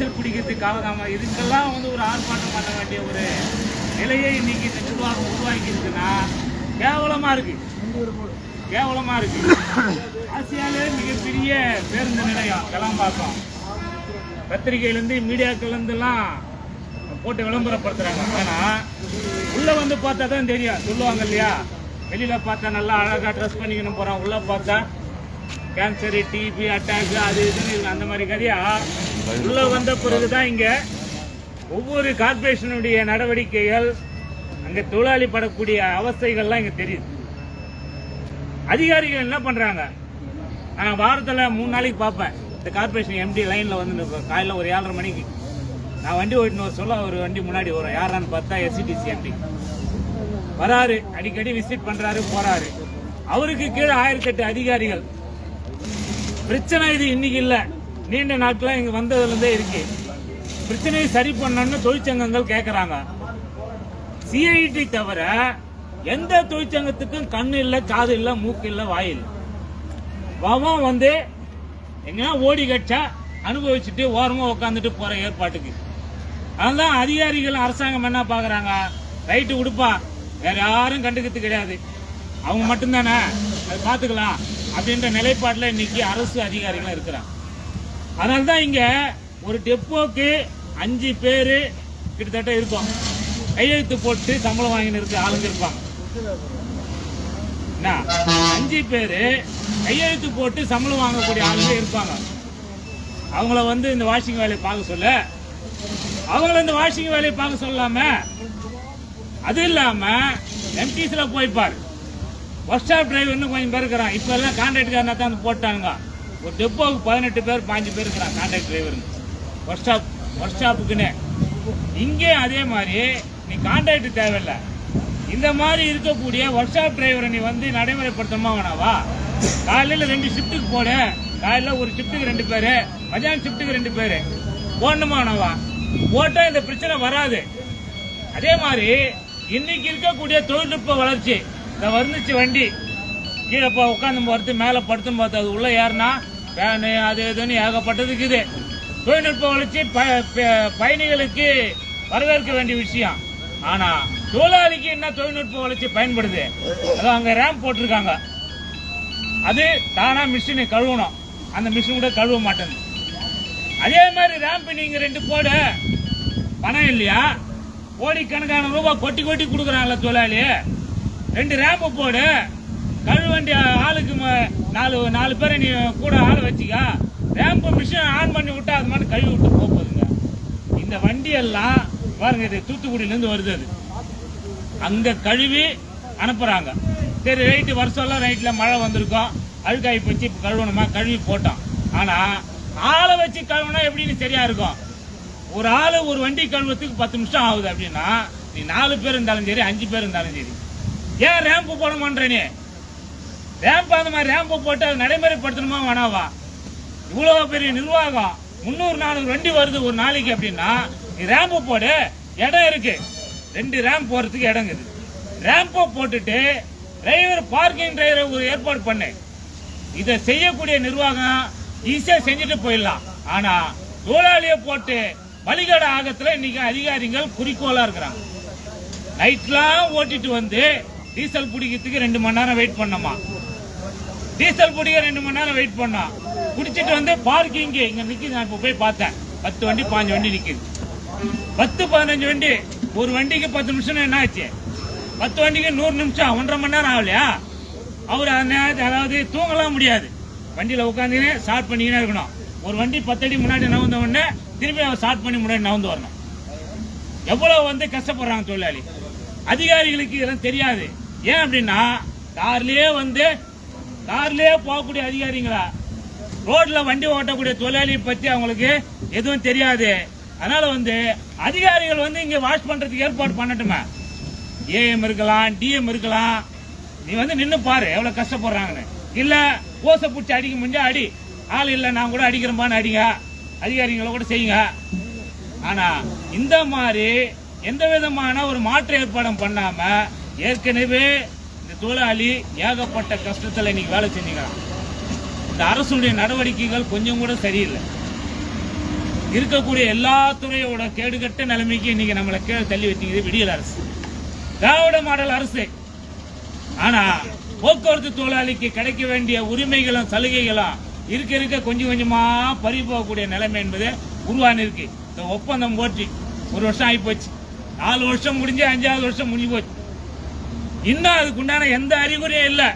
Diesel பிடிக்கிறதுக்கு காலதாம இதுக்கெல்லாம் வந்து ஒரு ஆர்ப்பாட்டம் பண்ண வேண்டிய ஒரு நிலையை இன்னைக்கு இந்த நிர்வாகம் உருவாக்கி இருக்குன்னா கேவலமா இருக்கு. கேவலமா இருக்கு. ஆசியாலே மிகப்பெரிய பேருந்து நிலையம் கிளம்பாக்கம் பத்திரிகையிலேருந்து மீடியாக்கள்லேருந்துலாம் போட்டு விளம்பரப்படுத்துறாங்க. ஏன்னா உள்ள வந்து பார்த்தா தான் தெரியும். சொல்லுவாங்க இல்லையா? வெளியில பார்த்தா நல்லா அழகா ட்ரெஸ் பண்ணிக்கணும் போறோம் உள்ள பார்த்தா கேன்சர் டிபி அட்டாக் அது இதுன்னு இது அந்த மாதிரி கதையா? உள்ள வந்த பிறகுதான் இங்க ஒவ்வொரு கார்பரேஷனுடைய நடவடிக்கைகள் அங்க தொழிலாளி படக்கூடிய அவஸ்தைகள்லாம் இங்க தெரியுது. அதிகாரிகள் என்ன பண்றாங்க? நான் வாரத்துல மூணு நாளைக்கு பார்ப்பேன். இந்த கார்பரேஷன் எம்டி லைன்ல வந்து நிற்பேன். காலையில ஒரு ஏழரை மணிக்கு. நான் வண்டி ஓட்டினு சொல்ல ஒரு வண்டி முன்னாடி வரும். யாரான்னு பார்த்தா எஸ்சிடிசி எம்டி வராரு. அடிக்கடி விசிட் பண்றாரு போறாரு. அவருக்கு கீழே ஆயிரத்தி எட்டு அதிகாரிகள். பிரச்சனை இது இன்னைக்கு இல்ல. நீண்ட நாட்களா இங்க வந்ததுல இருந்தே இருக்கு. பிரச்சனையை சரி பண்ணணும்னு தொழிற்சங்கங்கள் கேக்குறாங்க. சிஐடி தவிர எந்த தொழிற்சங்கத்துக்கும் கண்ணு இல்ல காது இல்ல மூக்கு இல்ல வாயில் இல்ல. அவன் வந்து எங்கன்னா ஓடி கட்சா அனுபவிச்சுட்டு ஓரமா உட்காந்துட்டு போற ஏற்பாட்டுக்கு. அதனால அதிகாரிகள் அரசாங்கம் என்ன பாக்குறாங்க? ரைட்டு கொடுப்பா வேற யாரும் கண்டுக்கிறது கிடையாது. அவங்க மட்டும்தானே? அது பார்த்துக்கலாம். அப்படின்ற நிலைப்பாட்டில் இன்னைக்கு அரசு அதிகாரிகள் இருக்கிறாங்க. அதனால தான் இங்கே ஒரு டெப்போக்கு அஞ்சு பேர் கிட்டத்தட்ட இருக்கும். கையெழுத்து போட்டு சம்பளம் வாங்கின்னு இருக்க ஆளுங்க இருப்பாங்க. என்ன? அஞ்சு பேர் கையெழுத்து போட்டு சம்பளம் வாங்கக்கூடிய ஆளுங்க இருப்பாங்க. அவங்கள வந்து இந்த வாஷிங் வேலையை பார்க்க சொல்ல. அவங்கள இந்த வாஷிங் வேலையை பார்க்க சொல்லாம அது இல்லாம எம்டிஸ்ல போய்ப்பார் பஸ் ஒர்க் ஷாப் டிரைவர்னு கொஞ்சம் பேர் இருக்கிறான். இப்போ எல்லாம் கான்ட்ராக்ட்காரனா தான் வந்து போட்டானுங்க. ஒரு டெப்போவுக்கு பதினெட்டு பேர் பாஞ்சு பேர் இருக்கிறான் கான்ட்ராக்ட் டிரைவருங்க ஒர்க் ஷாப் ஒர்க் ஸ்டாப்புக்குன்னு. இங்கே அதே மாதிரி நீ கான்ட்ராக்ட் தேவையில்லை. இந்த மாதிரி இருக்கக்கூடிய ஒர்க் ஷாப் டிரைவரை நீ வந்து நடைமுறைப்படுத்தணுமா வேணாவா? காலையில் ரெண்டு ஷிஃப்ட்டுக்கு போடு. காலையில் ஒரு ஷிஃப்ட்டுக்கு ரெண்டு பேர். மதியானம் ஷிஃப்ட்டுக்கு ரெண்டு பேர். போடணுமா வேணாவா? போட்டால் இந்த பிரச்சனை வராது. அதே மாதிரி இன்னைக்கு இருக்கக்கூடிய தொழில்நுட்ப வளர்ச்சி. இந்த வந்துச்சு வண்டி கீழே போ உட்காந்து போகிறது மேலே படுத்து பார்த்து அது உள்ளே ஏறினா ஃபேனு அது இதுன்னு ஏகப்பட்டது இருக்குது தொழில்நுட்ப வளர்ச்சி ப- ப- பயணிகளுக்கு வரவேற்க வேண்டிய விஷயம். ஆனால் தொழிலாளிக்கு என்ன தொழில்நுட்ப வளர்ச்சி பயன்படுது? அதான் அங்கே ரேம்ப் போட்டிருக்காங்க. அது தானாக மிஷினை கழுவணும். அந்த மிஷின் கூட கழுவ மாட்டேங்குது. அதே மாதிரி ரேம்ப் நீங்கள் ரெண்டு போடு பணம் இல்லையா? கோடிக்கணக்கான ரூபாய் கொட்டி கொட்டி கொடுக்குறாங்களே தொழிலாளி. ரெண்டு ரேம்பு போடு. கழுவண்டி ஆளுக்கு நாலு நாலு பேரை நீ கூட ஆளை வச்சுக்க. ரேம்பு மிஷின் ஆன் பண்ணி விட்டா அது மாதிரி கழுவி விட்டு போகுதுங்க இந்த வண்டி எல்லாம் பாருங்க இது தூத்துக்குடியிலேருந்து வருது அது. அங்கே கழுவி அனுப்புகிறாங்க சரி ரைட்டு வருஷம்லாம் ரைட்டில் மழை வந்திருக்கும். அழுக்காய் போச்சு இப்போ கழுவணுமா? கழுவி போட்டோம். ஆனால் ஆளை வச்சு கழுவுனா எப்படின்னு சரியா இருக்கும். ஒரு ஆள் ஒரு வண்டி கழுவுறதுக்கு பத்து நிமிஷம் ஆகுது அப்படின்னா நீ நாலு பேர் இருந்தாலும் சரி அஞ்சு பேர் இருந்தாலும் சரி ஏன் ரேம்பு போட மாட்டேற நீ ரேம்ப் அந்த மாதிரி ரேம்பு போட்டு அதை நடைமுறைப்படுத்தணுமா வேணாவா? இவ்வளோ பெரிய நிர்வாகம் முந்நூறு நானூறு வண்டி வருது ஒரு நாளைக்கு அப்படின்னா நீ ரேம்பு போடு இடம் இருக்கு. ரெண்டு ரேம்ப் போகிறதுக்கு இடம் இருக்குது. போட்டுட்டு டிரைவர் பார்க்கிங் டிரைவர் ஒரு ஏற்பாடு பண்ணு. இதை செய்யக்கூடிய நிர்வாகம் ஈஸியாக செஞ்சுட்டு போயிடலாம். ஆனால் தொழிலாளியை போட்டு வழிகாட ஆகத்தில் இன்னைக்கு அதிகாரிகள் குறிக்கோளாக இருக்கிறாங்க. நைட்லாம் ஓட்டிட்டு வந்து டீசல் பிடிக்கிறதுக்கு ரெண்டு மணி நேரம் வெயிட் பண்ணோமா டீசல் பிடிக்க ரெண்டு மணி நேரம் வெயிட் பண்ணோம் குடிச்சிட்டு வந்து பார்க்கிங் இங்க நிக்குது நான் இப்ப போய் பார்த்தேன். பத்து வண்டி பாஞ்சு வண்டி நிக்குது. பத்து பதினஞ்சு வண்டி. ஒரு வண்டிக்கு பத்து நிமிஷம் என்ன ஆச்சு? பத்து வண்டிக்கு நூறு நிமிஷம் ஒன்றரை மணி நேரம் ஆகலையா? அவர் அந்த அதாவது தூங்கலாம் முடியாது. வண்டியில உட்காந்துக்கினே ஸ்டார்ட் பண்ணிக்கினே இருக்கணும். ஒரு வண்டி பத்தடி முன்னாடி நவுந்த உடனே திரும்பி அவர் ஸ்டார்ட் பண்ணி முன்னாடி நவுந்து வரணும். எவ்வளவு வந்து கஷ்டப்படுறாங்க தொழிலாளி? அதிகாரிகளுக்கு இதெல்லாம் தெரியாது. ஏன் அப்படின்னா கார்லயே வந்து கார்லயே போகக்கூடிய அதிகாரிங்களா? ரோட்ல வண்டி ஓட்டக்கூடிய தொழிலாளி பத்தி அவங்களுக்கு எதுவும் தெரியாது. அதனால வந்து அதிகாரிகள் வந்து இங்க வாஷ் பண்றதுக்கு ஏற்பாடு பண்ணட்டுமே? ஏஎம் இருக்கலாம் டிஎம் இருக்கலாம். நீ வந்து நின்னு பாரு எவ்வளவு கஷ்டப்படுறாங்கன்னு. இல்ல ஓசை பிடிச்சி அடிக்க முடிஞ்சா அடி. ஆள் இல்ல நான் கூட அடிக்கிறேன்பான்னு அடிங்க. அதிகாரிகளை கூட செய்யுங்க. ஆனா இந்த மாதிரி எந்த விதமான ஒரு மாற்று ஏற்பாடும் பண்ணாம ஏற்கனவே இந்த தொழிலாளி ஏகப்பட்ட கஷ்டத்தில் இன்னைக்கு வேலை செஞ்சுக்கிறான் இந்த அரசுடைய நடவடிக்கைகள் கொஞ்சம் கூட சரியில்லை. இருக்கக்கூடிய எல்லா துறையோட கேடுகட்ட நிலைமைக்கு இன்னைக்கு நம்மளை கீழே தள்ளி வச்சுக்குது விடியல் அரசு. திராவிட மாடல் அரசு. ஆனா போக்குவரத்து தொழிலாளிக்கு கிடைக்க வேண்டிய உரிமைகளும் சலுகைகளும் இருக்க இருக்க கொஞ்சம் கொஞ்சமா பறி போகக்கூடிய நிலைமை என்பது உருவானி இருக்கு. இந்த ஒப்பந்தம் போச்சு ஒரு வருஷம் ஆகி போச்சு. நாலு வருஷம் முடிஞ்சு அஞ்சாவது வருஷம் முடிஞ்சு போச்சு. இன்னும் அதுக்குண்டான எந்த அறிகுறியும் இல்லை.